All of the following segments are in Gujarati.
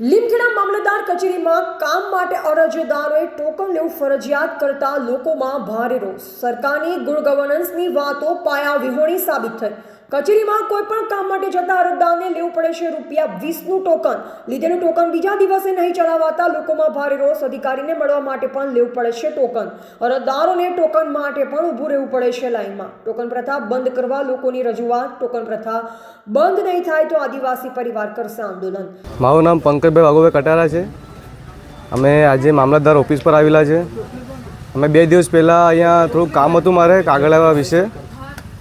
લીમખેડા મામલતદાર કચેરીમાં કામ માટે અરજદારોએ ટોકન લેવું ફરજિયાત કરતા લોકોમાં ભારે રોષ. સરકારની ગુડ ગવર્નન્સની વાતો પાયા વિહોણી સાબિત થઈ. કચેરીમાં કોઈ પણ કામ માટે જતા અરજદારને લેવું પડે છે રૂપિયા વીસનું ટોકન. લીધેલું ટોકન બીજા દિવસે નહીં ચલાવાતા લોકોમાં ભારે રોષ. અધિકારીને મળવા માટે પણ લેવું પડે છે ટોકન. અરજદારોને ટોકન માટે પણ ઊભું રહેવું પડે છે લાઇનમાં. ટોકન પ્રથા બંધ કરવા લોકોની રજૂઆત. ટોકન પ્રથા બંધ નહીં થાય તો આદિવાસી પરિવાર કરશે આંદોલન. મારું નામ પંકજભાઈ વાઘોભાઈ કટારા છે. અમે આજે મામલતદાર ઓફિસ પર આવેલા છે. અમે બે દિવસ પહેલાં અહીંયા થોડુંક કામ હતું મારે કાગળ આવ્યા વિશે.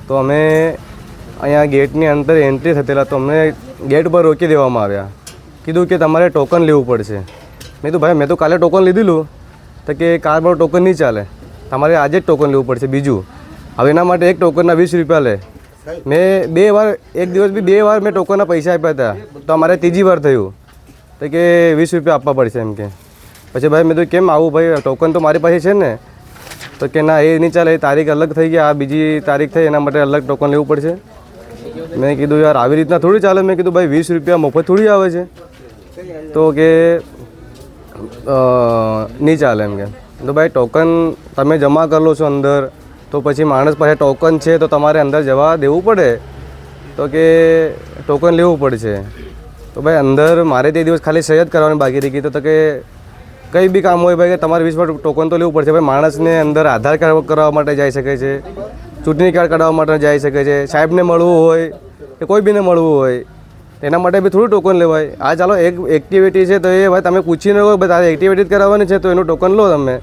તો અમે અહીંયા ગેટની અંદર એન્ટ્રી થતેલા તો અમને ગેટ પર રોકી દેવામાં આવ્યા. કીધું કે તમારે ટોકન લેવું પડશે. મેં તો ભાઈ, મેં તો કાલે ટોકન લીધેલું. તો કે કાર પર ટોકન નહીં ચાલે. તમારે આજે જ ટોકન લેવું પડશે બીજું. હવે એના માટે એક ટોકનના વીસ રૂપિયા લે. મેં બે વાર, એક દિવસ બી બે વાર મેં ટોકનના પૈસા આપ્યા હતા. તો અમારે ત્રીજી વાર થયું. તો કે વીસ રૂપિયા આપવા પડશે એમ કે. પછી ભાઈ મેં તો કેમ આવું ભાઈ? ટોકન તો મારી પાસે છે ને. તો કે, ના, એ નહીં ચાલે. એ તારીખ અલગ થઈ ગઈ. આ બીજી તારીખ થઈ. એના માટે અલગ ટોકન લેવું પડશે. મેં કીધું, યાર, આવી રીતના થોડી ચાલે. મેં કીધું, ભાઈ, વીસ રૂપિયા મફત થોડી આવે છે. તો કે નહીં ચાલે એમ કે. તો ભાઈ ટોકન તમે જમા કરો છો અંદર, તો પછી માણસ પાસે ટોકન છે, તો તમારે અંદર જવા દેવું પડે. તો કે ટોકન લેવું પડશે. તો ભાઈ, અંદર મારે તે દિવસ ખાલી સહી જ કરવાની બાકી રહી ગઈ. તો કે, કંઈ બી કામ હોય, ભાઈ, કે તમારે વીસ ટોકન તો લેવું પડશે ભાઈ માણસને અંદર આધાર કાર્ડ કરવા માટે જઈ શકે છે. ચૂંટણી કાર્ડ કઢાવવા માટે જઈ શકે છે. સાહેબને મળવું હોય કે કોઈ બીને મળવું હોય એના માટે બી થોડું ટોકન લેવાય. આ ચાલો, એક એક્ટિવિટી છે તો એ ભાઈ તમે પૂછીને હોય તારે એક્ટિવિટી કરાવવાની છે તો એનું ટોકન લો તમે.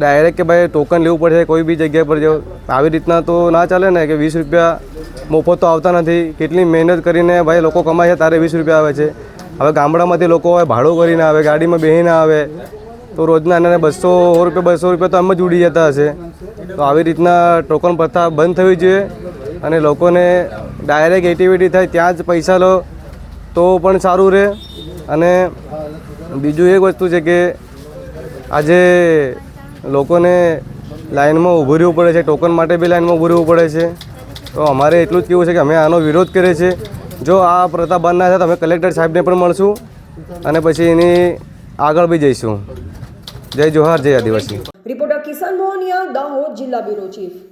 ડાયરેક્ટ કે ભાઈ ટોકન લેવું પડશે કોઈ બી જગ્યા પર જાઓ આવી રીતના તો ના ચાલે ને કે વીસ રૂપિયા મફત તો આવતા નથી. કેટલી મહેનત કરીને ભાઈ લોકો કમાય છે, તારે વીસ રૂપિયા આવે છે. હવે ગામડામાંથી લોકો ભાડું કરીને આવે, ગાડીમાં બેસીને આવે. તો રોજના એના બસો રૂપિયા બસો રૂપિયા તો આમ જ ઉડી જતા હશે. તો આવી રીતના ટોકન પ્રથા બંધ થવી જોઈએ અને લોકોને ડાયરેક્ટ એક્ટિવિટી થાય ત્યાં જ પૈસા લો તો પણ સારું રહે. અને બીજું એક વસ્તુ છે કે આજે લોકોને લાઇનમાં ઊભું રહેવું પડે છે, ટોકન માટે બી લાઇનમાં ઊભું રહેવું પડે છે. તો અમારે એટલું જ કહેવું છે કે અમે આનો વિરોધ કરીએ છીએ. જો આ પ્રથા બંધ ના થાય તો અમે કલેક્ટર સાહેબને પણ મળશું અને પછી એની આગળ બી જઈશું. જય જોહાર જય આદિવાસી. રિપોર્ટર કિશન મોહનિયા દાહોદ જિલ્લા બ્યુરો ચીફ.